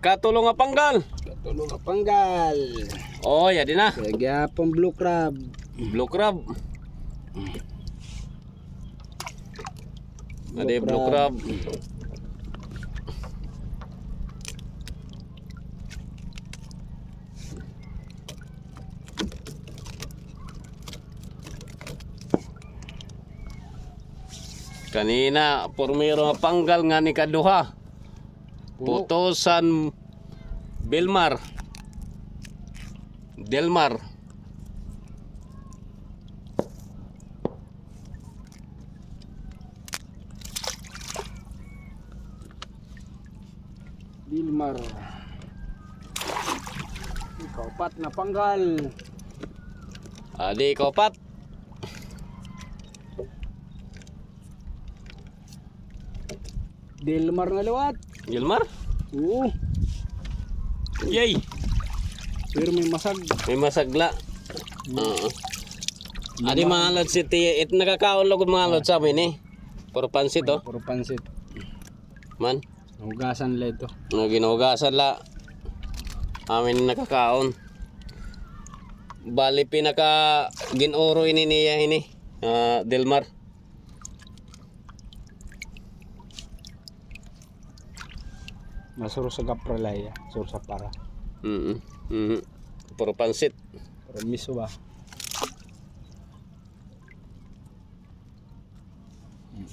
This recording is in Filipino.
Katulong nga panggal. Katulong ka panggal. Oh, ya di na. Kaya pang blue crab. Blue crab. Ada blue crab. Kanina, pormero nga panggal nga ni kaduha. Putosan Belmar. Delmar. Bilmar. Ikaw pat na panggal. Adi ko pat. Delmar nga liwat. Gilmar. Oo. Yay. Pero may masag. May masagla. Oo. Adi mga lod si Tia. It nakakaon log mga lod sa amin eh. Puro pansit oh. Puro pansit. Man. Hugasan la ito. Nga ginugasan la. Amin nakakaon. Bali pinaka ginuro ini niya ini. ah, Delmar. Masuro sa kapralaya, suro sa para. Mm -hmm. Mm -hmm. Puro pansit. Puro miso ba? Mm.